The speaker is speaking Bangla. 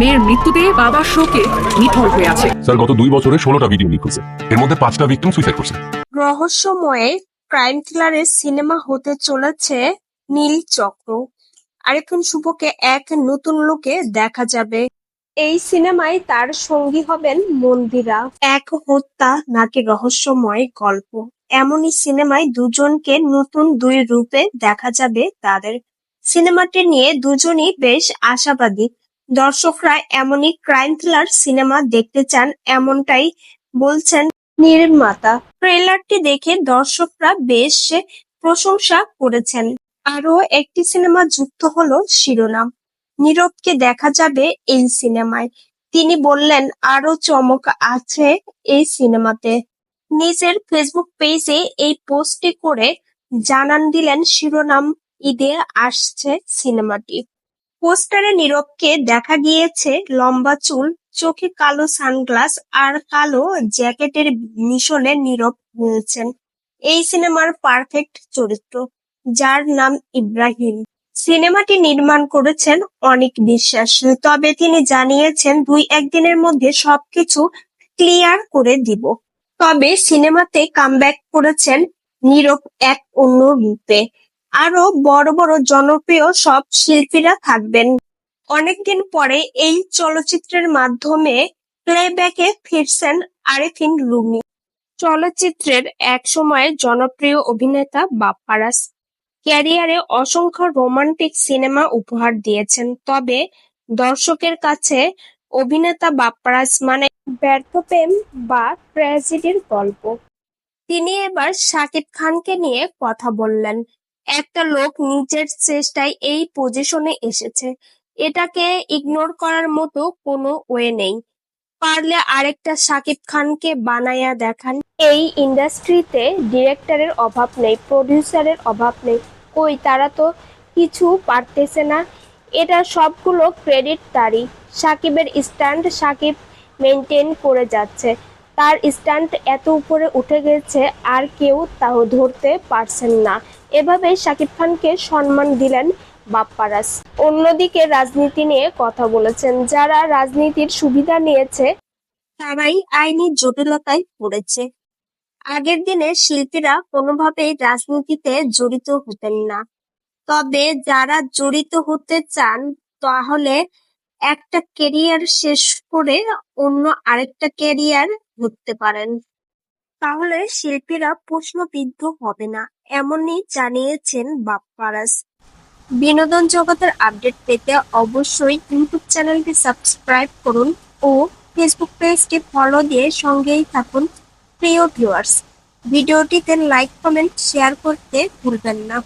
মেয়ের মৃত্যুতে বাবা শোকে নিথর হয়ে আছে। স্যার গত দুই বছরে ষোলোটা ভিডিও লিক হয়েছে। এর মধ্যে পাঁচটা ভিক্টিম সুইসাইড করছে। রহস্যময় ক্রাইম থ্রিলারের সিনেমা হতে চলেছে নীল চক্র। আরেকজন শুভকে এক নতুন লোকে দেখা যাবে। এই সিনেমায় তার সঙ্গী হবেন মন্দিরা। এক হত্যা নাকি রহস্যময় গল্প? এমনই সিনেমায় দুজনকে নতুন দুই রূপে দেখা যাবে তাদের। সিনেমাটি নিয়ে দুজনই বেশ আশাবাদী। দর্শকরা এমনই ক্রাইম থ্রিলার সিনেমা দেখতে চান, এমনটাই বলছেন নির্মাতা। ট্রেলারটি দেখে দর্শকরা বেশ প্রশংসা করেছেন। আরও একটি সিনেমা যুক্ত হলো শিরোনাম। নীরবকে দেখা যাবে এই সিনেমায় তিনি বললেন আরও চমক আছে এই সিনেমাতে নিজের ফেসবুক পেজে এই পোস্টটি করে জানান দিলেন, শিরোনাম ঈদে আসছে সিনেমাটি পোস্টারে নীরবকে দেখা গিয়েছে লম্বা চুল, চোখে কালো সানগ্লাস আর কালো জ্যাকেটের মিশনে নীরব হয়েছেন এই সিনেমার পারফেক্ট চরিত্র, যার নাম ইব্রাহিম। সিনেমাটি নির্মাণ করেছেন অনিক বিশ্বাস, তবে তিনি জানিয়েছেন, দুই একদিনের মধ্যে সবকিছু ক্লিয়ার করে দিব। তবে সিনেমাতে কামব্যাক করেছেন নীরব এক অন্য রূপে। আরও বড় বড় জনপ্রিয় সব শিল্পীরা থাকবেন। অনেকদিন পরে এই চলচ্চিত্রের মাধ্যমে প্লেব্যাকে ফিরছেন আরেফিন রুমি। চলচ্চিত্রের এক সময়ের জনপ্রিয় অভিনেতা বাপ্পারাস ক্যারিয়ারে অসংখ্য রোমান্টিক সিনেমা উপহার দিয়েছেন। তবে দর্শকের কাছে অভিনেতা বাপ্পারাস মানে ব্যর্থ প্রেম বা ট্র্যাজেডির গল্প। তিনি এবার শাকিব খানকে নিয়ে কথা বললেন। একটা লোক নিজের চেষ্টায় এই পজিশনে এসেছে। এটাকে ইগনোর করার মতো কোনো ওয়ে নেই। পারলে আরেকটা সাকিব খানকে বানায়া দেখান। এই ইন্ডাস্ট্রিতে ডিরেক্টরের অভাব নেই প্রডিউসারের অভাব নেই। কই, তারা তো কিছু পারতেছে না। এটা সবগুলো ক্রেডিট তারই। সাকিবের স্ট্যান্ড সাকিব মেনটেন করে যাচ্ছে। তার স্ট্যান্ড এত উপরে উঠে গেছে, আর কেউ তাও ধরতে পারছেন না। এভাবে শাকিব খানকে সম্মান দিলেন বাপ্পারাস অন্যদিকে রাজনীতি নিয়ে কথা বলেছেন। যারা রাজনীতির সুবিধা নিয়েছে, তারাই আইনি জটিলতায় পড়েছে। আগের দিনে শিল্পীরা কোনোভাবেই রাজনীতিতে জড়িত হতেন না। তবে যারা জড়িত হতে চান, তাহলে একটা ক্যারিয়ার শেষ করে অন্য আরেকটা ক্যারিয়ার ধরতে পারেন। তাহলে শিল্পীরা প্রশ্নবিদ্ধ হবে না, এমনই জানিয়েছেন বাপ্পারাস। বিনোদন জগতের আপডেট পেতে অবশ্যই ইউটিউব চ্যানেলটি সাবস্ক্রাইব করুন ও ফেসবুক পেজটি ফলো দিয়ে সঙ্গেই থাকুন প্রিয় ভিউয়ার্স ভিডিওটিতে লাইক, কমেন্ট, শেয়ার করতে ভুলবেন না।